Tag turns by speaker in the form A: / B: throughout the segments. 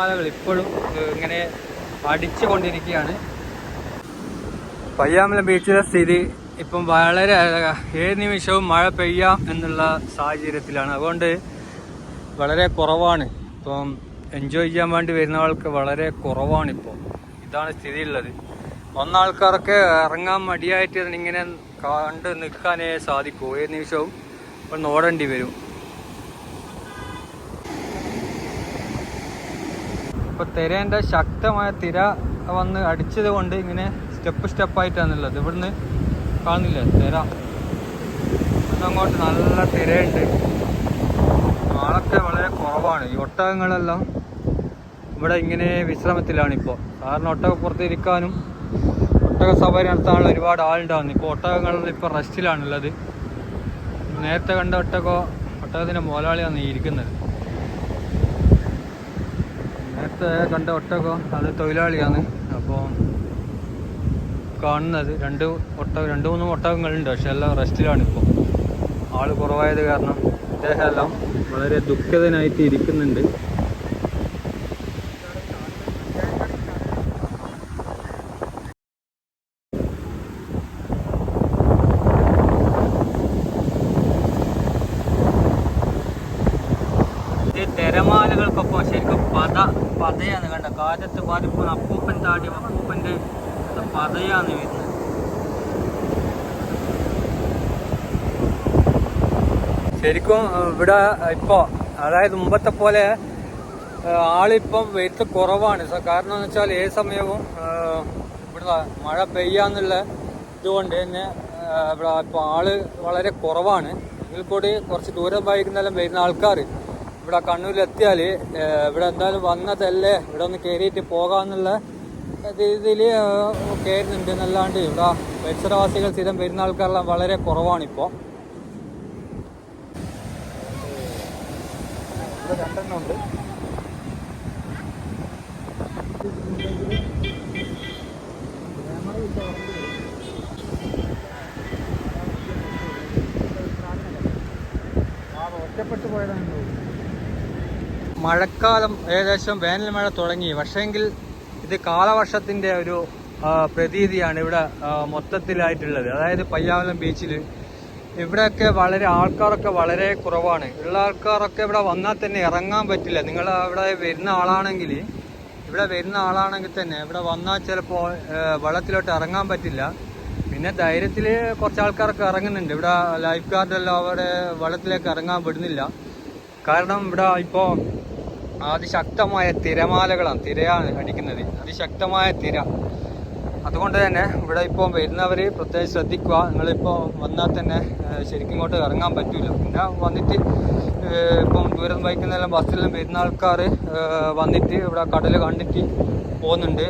A: തിരമാലകൾ ഇപ്പോഴും ഇങ്ങനെ അടിച്ചുകൊണ്ടിരിക്കുകയാണ് പയ്യാമല ബീച്ചിലെ സ്ഥിതി ഇപ്പം വളരെ ഏത് നിമിഷവും മഴ പെയ്യാം എന്നുള്ള സാഹചര്യത്തിലാണ്. അതുകൊണ്ട് വളരെ കുറവാണ്. ഇപ്പം എൻജോയ് ചെയ്യാൻ വേണ്ടി വരുന്ന ആൾക്ക് വളരെ കുറവാണ് ഇപ്പോൾ ഇതാണ് സ്ഥിതി ഉള്ളത് ഒന്നാൾക്കാരൊക്കെ ഇറങ്ങാൻ മടിയായിട്ട് ഇങ്ങനെ കണ്ട് നിൽക്കാനേ സാധിക്കൂ. ഏത് നിമിഷവും ഒന്ന് ഓടേണ്ടി വരും. ഇപ്പൊ തിരേന്റെ ശക്തമായ തിര വന്ന് അടിച്ചത് കൊണ്ട് ഇങ്ങനെ സ്റ്റെപ്പ് സ്റ്റെപ്പായിട്ടാണുള്ളത് ഇവിടുന്ന് കാണുന്നില്ലേ? തിര. അങ്ങോട്ട് നല്ല തിരയുണ്ട്. ആളൊക്കെ വളരെ കുറവാണ്. ഈ ഒട്ടകങ്ങളെല്ലാം ഇവിടെ ഇങ്ങനെ വിശ്രമത്തിലാണ് ഇപ്പോൾ കാരണം ഒട്ടകപ്പുറത്ത് ഇരിക്കാനും ഒട്ടക സവാരി നടത്താനുള്ള ഒരുപാട് ആളുണ്ടാകുന്നു. ഇപ്പോൾ ഒട്ടകങ്ങൾ ഇപ്പോൾ റെസ്റ്റിലാണുള്ളത് നേരത്തെ കണ്ട ഒട്ടകോ ഒട്ടകത്തിന്റെ മുതലാളിയാണ് ഈ ഇരിക്കുന്നത്. കണ്ട ഒട്ടകം അത് തൊഴിലാളിയാണ്. അപ്പോൾ കാണുന്നത് രണ്ട് ഒട്ട രണ്ട് മൂന്ന് ഒട്ടകങ്ങളുണ്ട് പക്ഷെ എല്ലാം റെസ്റ്റിലാണ് ഇപ്പോൾ ആൾ കുറവായത് കാരണം ഇദ്ദേഹം എല്ലാം വളരെ ദുഃഖിതനായിട്ട് ഇരിക്കുന്നുണ്ട് ഇത് തിരമാലകൾക്കൊപ്പം ശരിക്കും പത പതയാണ് കണ്ട? കാറ്റത്ത് പാതിപ്പോ അപ്പൂപ്പൻ താടി അപ്പൂപ്പന്റെ പതയാണ് വരുന്നത്. ശരിക്കും ഇവിടെ ഇപ്പോൾ അതായത് മുമ്പത്തെ പോലെ ആളിപ്പം വെയിറ്റ് കുറവാണ്. കാരണം എന്ന് വെച്ചാൽ ഏത് സമയവും ഇവിടെ മഴ പെയ്യാന്നുള്ള ഇതുകൊണ്ട് തന്നെ ഇവിടെ ഇപ്പോൾ ആൾ വളരെ കുറവാണ്. എങ്കിൽ കൂടി കുറച്ച് ദൂരം ബൈക്കുന്നെല്ലാം വരുന്ന ആൾക്കാർ ഇവിടെ കണ്ണൂരിലെത്തിയാൽ ഇവിടെ എന്തായാലും വന്നതല്ലേ ഇവിടെ ഒന്ന് കയറിയിട്ട് പോകാമെന്നുള്ള രീതിയിൽ കയറുന്നുണ്ട് എന്നല്ലാണ്ട് ഇവിടെ പരിസരവാസികൾ സ്ഥിരം വരുന്ന ആൾക്കാരെല്ലാം വളരെ കുറവാണിപ്പോൾ ഇവിടെ രണ്ടെണ്ണം ഉണ്ട്. മഴക്കാലം ഏകദേശം വേനൽ മഴ തുടങ്ങി. പക്ഷേങ്കിൽ ഇത് കാലവർഷത്തിന്റെ ഒരു പ്രതീതിയാണ് ഇവിടെ മൊത്തത്തിലായിട്ടുള്ളത്. അതായത് പയ്യാവലം ബീച്ചിൽ ഇവിടെയൊക്കെ വളരെ ആൾക്കാരൊക്കെ വളരെ കുറവാണ്. ഉള്ള ആൾക്കാരൊക്കെ ഇവിടെ വന്നാൽ തന്നെ ഇറങ്ങാൻ പറ്റില്ല. നിങ്ങൾ അവിടെ വരുന്ന ആളാണെങ്കിൽ ഇവിടെ വരുന്ന ആളാണെങ്കിൽ തന്നെ ഇവിടെ വന്നാൽ ചിലപ്പോൾ വെള്ളത്തിലോട്ട് ഇറങ്ങാൻ പറ്റില്ല. പിന്നെ ധൈര്യത്തിൽ കുറച്ച് ആൾക്കാരൊക്കെ ഇറങ്ങുന്നുണ്ട്. ഇവിടെ ലൈഫ് ഗാർഡെല്ലാം അവിടെ വെള്ളത്തിലേക്ക് ഇറങ്ങാൻ വിടുന്നില്ല. കാരണം ഇവിടെ ഇപ്പോൾ അതിശക്തമായ തിരമാലകളാണ് തിരയാണ് അടിക്കുന്നത്. അതിശക്തമായ തിര. അതുകൊണ്ട് തന്നെ ഇവിടെ ഇപ്പോൾ വരുന്നവർ പ്രത്യേകിച്ച് ശ്രദ്ധിക്കുക. നിങ്ങളിപ്പോൾ വന്നാൽ തന്നെ ശരിക്കും ഇങ്ങോട്ട് ഇറങ്ങാൻ പറ്റില്ല പിന്നെ വന്നിട്ട് ഇപ്പം ദൂരം ബൈക്കുന്നെല്ലാം ബസ്സിലെല്ലാം വരുന്ന ആൾക്കാർ വന്നിട്ട് ഇവിടെ കടൽ കണ്ടിട്ട് പോകുന്നുണ്ട്.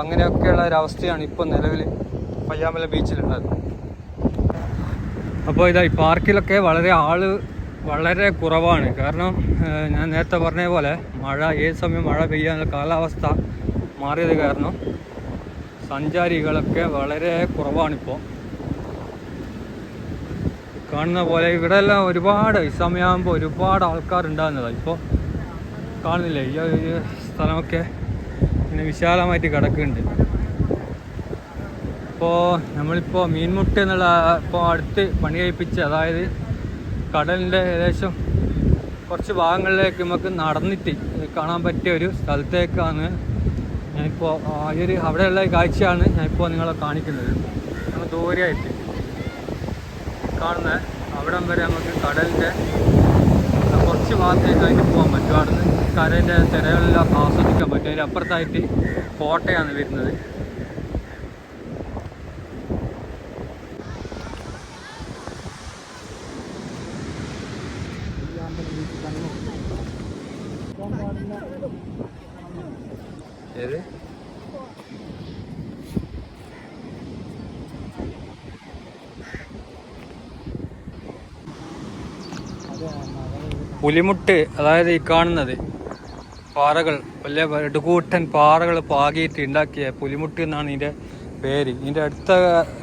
A: അങ്ങനെയൊക്കെയുള്ള ഒരു അവസ്ഥയാണ് ഇപ്പോൾ നിലവിൽ പയ്യാമല ബീച്ചിലുള്ളത്. അപ്പോൾ ഇതാ ഈ പാർക്കിലൊക്കെ വളരെ ആൾ വളരെ കുറവാണ്. കാരണം ഞാൻ നേരത്തെ പറഞ്ഞ പോലെ മഴ ഏത് സമയം മഴ പെയ്യാനുള്ള കാലാവസ്ഥ മാറിയത് കാരണം സഞ്ചാരികളൊക്കെ വളരെ കുറവാണിപ്പോൾ കാണുന്ന പോലെ ഇവിടെ എല്ലാം ഒരുപാട് ഈ സമയമാകുമ്പോൾ ഒരുപാട് ആൾക്കാരുണ്ടാകുന്നതാണ് ഇപ്പോൾ കാണുന്നില്ലേ? ഈ ഒരു സ്ഥലമൊക്കെ ഇങ്ങനെ വിശാലമായിട്ട് കിടക്കുന്നുണ്ട്. ഇപ്പോൾ നമ്മളിപ്പോൾ മീൻമുട്ട് എന്നുള്ള ഇപ്പോൾ അടുത്ത് പണി കഴിപ്പിച്ച് അതായത് കടലിന്റെ ഏകദേശം കുറച്ച് ഭാഗങ്ങളിലേക്ക് നമുക്ക് നടന്നിട്ട് കാണാൻ പറ്റിയ ഒരു സ്ഥലത്തേക്കാണ് ഞാനിപ്പോൾ ഈ ഒരു അവിടെയുള്ള കാഴ്ചയാണ് ഞാനിപ്പോൾ നിങ്ങളെ കാണിക്കുന്നത്. നമ്മൾ ദൂരെയായിട്ട് കാണുന്ന അവിടം വരെ നമുക്ക് കടലിന്റെ കുറച്ച് ഭാഗത്തേക്ക് അതിന് പോകാൻ പറ്റും. അവിടുന്ന് കരേന്റെ തിരകളെല്ലാം ആസ്വദിക്കാൻ പറ്റും. അതിന്റെ അപ്പുറത്തായിട്ട് കോട്ടയാണ് വരുന്നത് ഏത് പുലിമുട്ട് അതായത് ഈ കാണുന്നത് പാറകൾ വലിയ എടുകൂട്ടൻ പാറകൾ പാകിയിട്ട് ഉണ്ടാക്കിയ പുലിമുട്ട് എന്നാണ് ഇതിന്റെ പേര്. ഇതിന്റെ അടുത്ത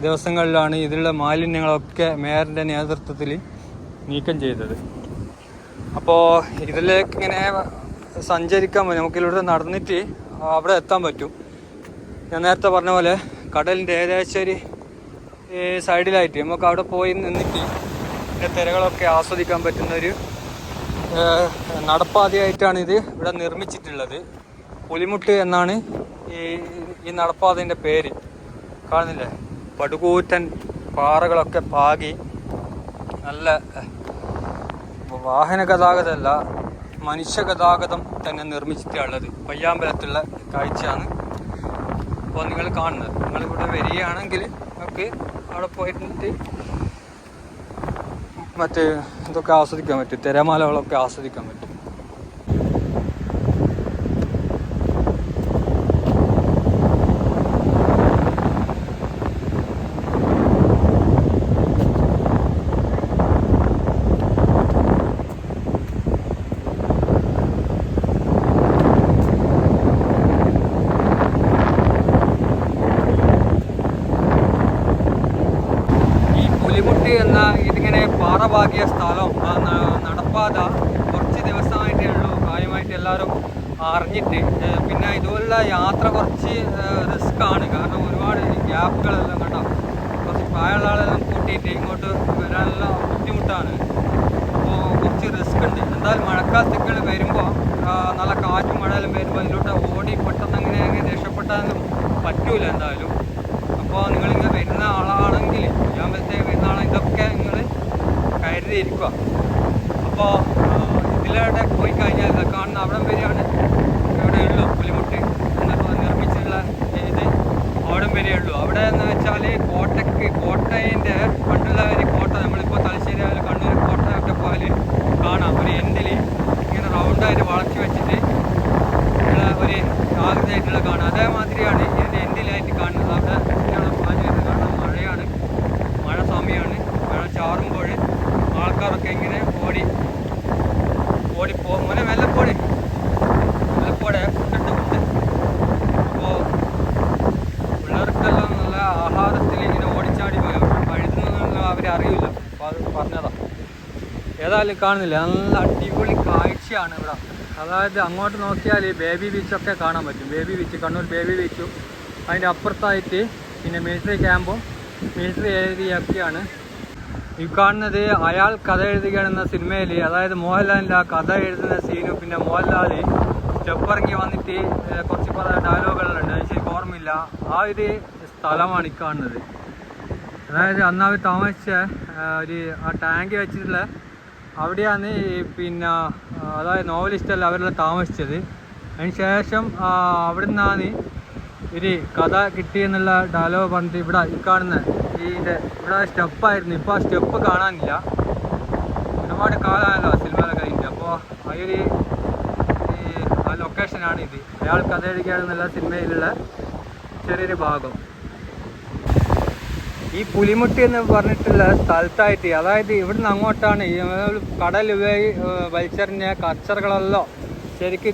A: ദിവസങ്ങളിലാണ് ഇതിലുള്ള മാലിന്യങ്ങളൊക്കെ മേയറിന്റെ നേതൃത്വത്തിൽ നീക്കം ചെയ്തത്. അപ്പോൾ ഇതിലേക്ക് ഇങ്ങനെ സഞ്ചരിക്കാൻ പറ്റും നമുക്കിവിടെ നടന്നിട്ട് അവിടെ എത്താൻ പറ്റും. ഞാൻ നേരത്തെ പറഞ്ഞ പോലെ കടലിന്റെ ഏകദേശം ഒരു സൈഡിലായിട്ട് നമുക്ക് അവിടെ പോയി നിന്നിട്ട് തിരകളൊക്കെ ആസ്വദിക്കാൻ പറ്റുന്ന ഒരു ഏഹ്, നടപ്പാതയായിട്ടാണ് ഇത് ഇവിടെ നിർമ്മിച്ചിട്ടുള്ളത്. പുലിമുട്ട് എന്നാണ് ഈ ഈ നടപ്പാതയുടെ പേര്. കാണുന്നില്ലേ? പടുകൂറ്റൻ പാറകളൊക്കെ പാകി നല്ല വാഹന ഗതാഗതമല്ല മനുഷ്യ ഗതാഗതം തന്നെ നിർമ്മിച്ചിട്ടുള്ളത്. പയ്യാമ്പലത്തുള്ള കാഴ്ചയാണ് അപ്പോൾ നിങ്ങൾ കാണുന്നത്. നിങ്ങളിവിടെ വരികയാണെങ്കിൽ നമുക്ക് അവിടെ പോയിട്ട് മറ്റേ ഇതൊക്കെ ആസ്വദിക്കാൻ പറ്റും. തിരമാലകളൊക്കെ ആസ്വദിക്കാൻ പറ്റും. പുലിമുട്ടി എന്ന ഇതിങ്ങനെ പാറ പാകിയ സ്ഥലം. ആ നടപ്പാത കുറച്ച് ദിവസമായിട്ടേ ഉള്ളൂ കാര്യമായിട്ട് എല്ലാവരും അറിഞ്ഞിട്ട് പിന്നെ ഇതുപോലുള്ള യാത്ര കുറച്ച് റിസ്ക് ആണ് കാരണം ഒരുപാട് ഗ്യാപ്പുകളെല്ലാം കണ്ടോ? കുറച്ച് പ്രായമുള്ള ആളെല്ലാം കൂട്ടിയിട്ട് ഇങ്ങോട്ട് വരാനെല്ലാം ബുദ്ധിമുട്ടാണ്. അപ്പോൾ കുറച്ച് റിസ്ക് ഉണ്ട് എന്തായാലും മഴക്കാലത്തേക്ക് വരുമ്പോൾ നല്ല കാറ്റും മഴയെല്ലാം വരുമ്പോൾ അതിലോട്ട് ഓടി പെട്ടെന്ന് അങ്ങനെ അങ്ങനെ രക്ഷപ്പെട്ടാലും പറ്റൂല എന്തായാലും അപ്പോൾ നിങ്ങളിങ്ങനെ വരുന്ന ആളാണെങ്കിൽ ഞാൻ പറ്റേ വരുന്ന ആളാണെങ്കിൽ ഇതൊക്കെ നിങ്ങൾ കരുതിയിരിക്കുക അപ്പോൾ ഇതിലൂടെ പോയി കഴിഞ്ഞാൽ കാണുന്ന അവിടെ വരെയാണ് ഇവിടെ ഉള്ളൂ പുലിമുട്ട് എന്നൊക്കെ നിർമ്മിച്ചിട്ടുള്ള ഇത്. അവിടെ വരെയുള്ളൂ അവിടെ എന്ന് വെച്ചാൽ കോട്ടയ്ക്ക് കോട്ടയിന്റെ പണ്ടുള്ള ഒരു കോട്ട നമ്മളിപ്പോൾ തലശ്ശേരി ആയാലും കണ്ണൂർ കോട്ടയൊക്കെ പോയാൽ കാണാം. ഒരു എൻഡിൽ ഇങ്ങനെ റൗണ്ടായിട്ട് വളച്ച് വെച്ചിട്ട് ഒരു ആകൃതിയായിട്ടുള്ള കാണാം. അതേമാതിരിയാണ് ഇതിന്റെ എൻഡിലായിട്ട് കാണുന്നത് അവിടെ ഇങ്ങനെയാണ് പാഞ്ഞു വരുന്നത് കാരണം മഴയാണ് മഴ സമയമാണ് മഴ ചാറുമ്പോൾ ആൾക്കാരൊക്കെ ഇങ്ങനെ ഓടി ഓടി പോ മോനെ മെല്ലപ്പോടെ മെല്ലപ്പോടെ ഫുഡ് ഫുഡ് അപ്പോൾ പിള്ളേർക്കെല്ലാം നല്ല ആഹാരത്തിൽ ഇങ്ങനെ ഓടിച്ചാടി പോയി പഴുതുന്നൊന്നും അവരറിയില്ല അപ്പോൾ അത് പറഞ്ഞതാ ഏതായാലും കാണുന്നില്ല. നല്ല അടിപൊളി കാഴ്ചയാണ് ഇവിടെ. അതായത് അങ്ങോട്ട് നോക്കിയാൽ ബേബി ബീച്ചൊക്കെ കാണാൻ പറ്റും. ബേബി ബീച്ച് കണ്ണൂർ ബേബി ബീച്ചും അതിന്റെ അപ്പുറത്തായിട്ട് പിന്നെ മിലിറ്ററി ക്യാമ്പും മിലിറ്ററി ഏരിയയൊക്കെയാണ് ഈ കാണുന്നത് അയാൾ കഥ എഴുതുകയാണെന്ന സിനിമയിൽ. അതായത് മോഹൻലാലിന്റെ ആ കഥ എഴുതുന്ന സീനും പിന്നെ മോഹൻലാൽ സ്റ്റെപ്പ് ഇറങ്ങി വന്നിട്ട് കുറച്ച് ഡയലോഗുകളുണ്ട് അത് ശരിക്കും ഓർമ്മയില്ല. ആ ഒരു സ്ഥലമാണ് ഈ കാണുന്നത്. അതായത് അന്ന് താമസിച്ച ഒരു ആ ടാങ്ക് വെച്ചിട്ടുള്ള അവിടെയാണ് പിന്നെ അതായത് നോവലിസ്റ്റല്ല അവരെല്ലാം താമസിച്ചത്. അതിനുശേഷം അവിടെ നിന്നാണ് ഒരു കഥ കിട്ടിയെന്നുള്ള ഡയലോഗ് പറഞ്ഞിട്ട് ഇവിടെ ഈ കാണുന്ന ഈ ഇവിടെ സ്റ്റെപ്പായിരുന്നു ഇപ്പോൾ ആ സ്റ്റെപ്പ് കാണാനില്ല. ഒരുപാട് കാലമായല്ലോ സിനിമ കഴിഞ്ഞിട്ട്. അപ്പോൾ ഈ ആ ലൊക്കേഷനാണ് ഇത് അയാൾ കഥ എഴുതുകയാണെന്നുള്ള സിനിമയിലുള്ള ചെറിയൊരു ഭാഗം. ഈ പുലിമുട്ടി എന്ന് പറഞ്ഞിട്ടുള്ള സ്ഥലത്തായിട്ട് അതായത് ഇവിടുന്ന് അങ്ങോട്ടാണ് കടൽ വഴി വലിച്ചെറിഞ്ഞ കച്ചറകളെല്ലാം ശരിക്ക്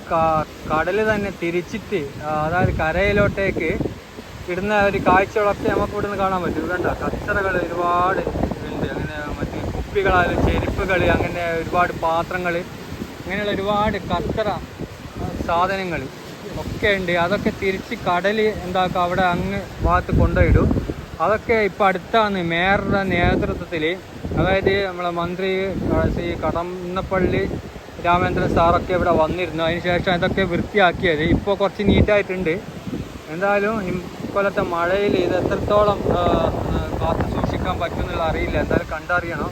A: കടൽ തന്നെ തിരിച്ചിട്ട് അതായത് കരയിലോട്ടേക്ക് ഇടുന്ന ഒരു കാഴ്ചകളൊക്കെ നമുക്ക് ഇവിടുന്ന് കാണാൻ പറ്റും. കണ്ട? കച്ചറകൾ ഒരുപാട് ഉണ്ട്. അങ്ങനെ മറ്റേ കുപ്പികളായാലും ചെരുപ്പുകൾ അങ്ങനെ ഒരുപാട് പാത്രങ്ങൾ അങ്ങനെയുള്ള ഒരുപാട് കച്ചറ സാധനങ്ങൾ ഒക്കെ ഉണ്ട്. അതൊക്കെ തിരിച്ച് കടൽ എന്താക്കുക അവിടെ അങ്ങ് ഭാഗത്ത് കൊണ്ടുപോയിടും അതൊക്കെ ഇപ്പം അടുത്താണ് മേയറുടെ നേതൃത്വത്തിൽ അതായത് നമ്മളെ മന്ത്രി ശ്രീ കടന്നപ്പള്ളി രാമേന്ദ്രൻ സാറൊക്കെ ഇവിടെ വന്നിരുന്നു. അതിനുശേഷം ഇതൊക്കെ വൃത്തിയാക്കിയത്. ഇപ്പോൾ കുറച്ച് നീറ്റായിട്ടുണ്ട്. എന്തായാലും ഇക്കൊല്ലത്തെ മഴയിൽ ഇത് എത്രത്തോളം കാത്തു സൂക്ഷിക്കാൻ പറ്റുമെന്നുള്ള അറിയില്ല. എന്തായാലും കണ്ടറിയണം.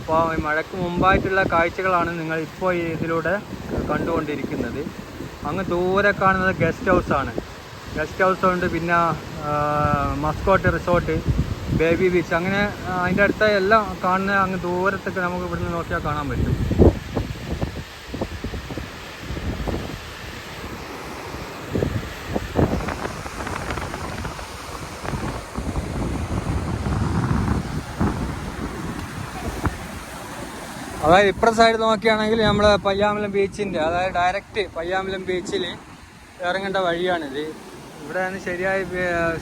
A: അപ്പോൾ ഈ മഴയ്ക്ക് മുമ്പായിട്ടുള്ള കാഴ്ചകളാണ് നിങ്ങൾ ഇപ്പോൾ ഇതിലൂടെ കണ്ടുകൊണ്ടിരിക്കുന്നത്. അങ്ങ് ദൂരെ കാണുന്നത് ഗസ്റ്റ് ഹൗസാണ്. ഗസ്റ്റ് ഹൗസ് ഉണ്ട് പിന്നെ മസ്കോട്ട് റിസോർട്ട് ബേബി ബീച്ച് അങ്ങനെ അതിന്റെ അടുത്ത എല്ലാം കാണുന്ന അങ്ങ് ദൂരത്തൊക്കെ നമുക്ക് ഇവിടുന്ന് നോക്കിയാൽ കാണാൻ പറ്റും. അതായത് ഇപ്പുറത്തെ സൈഡ് നോക്കുകയാണെങ്കിൽ നമ്മൾ പയ്യാമ്പലം ബീച്ചിന്റെ അതായത് ഡയറക്റ്റ് പയ്യാമ്പലം ബീച്ചിൽ ഇറങ്ങേണ്ട വഴിയാണിത്. ഇവിടെയാണ് നിന്ന് ശരിയായി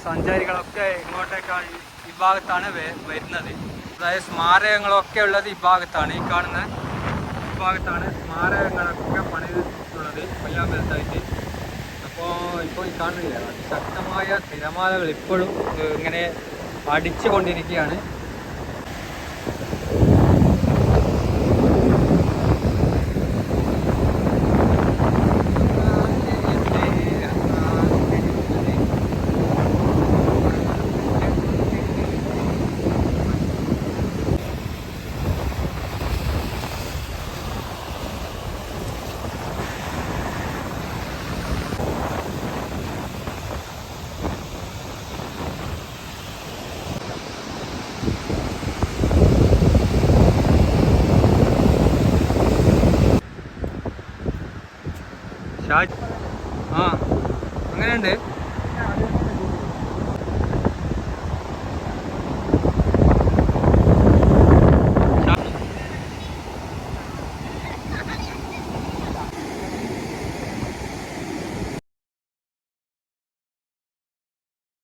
A: സഞ്ചാരികളൊക്കെ ഇങ്ങോട്ടേക്കാണ് ഈ- ഭാഗത്താണ് വരുന്നത്. അതായത് സ്മാരകങ്ങളൊക്കെ ഉള്ളത് ഈ ഭാഗത്താണ്. ഈ കാണുന്ന ഈ ഭാഗത്താണ് സ്മാരകങ്ങളൊക്കെ പണിതിട്ടുള്ളത് പയ്യാമ്പലത്തായിട്ട് അപ്പോൾ ഇപ്പോൾ ഈ കാണുന്നില്ല? ശക്തമായ തിരമാലകൾ ഇപ്പോഴും ഇങ്ങനെ അടിച്ചു ഷാജ്. ആ അങ്ങനെയുണ്ട്.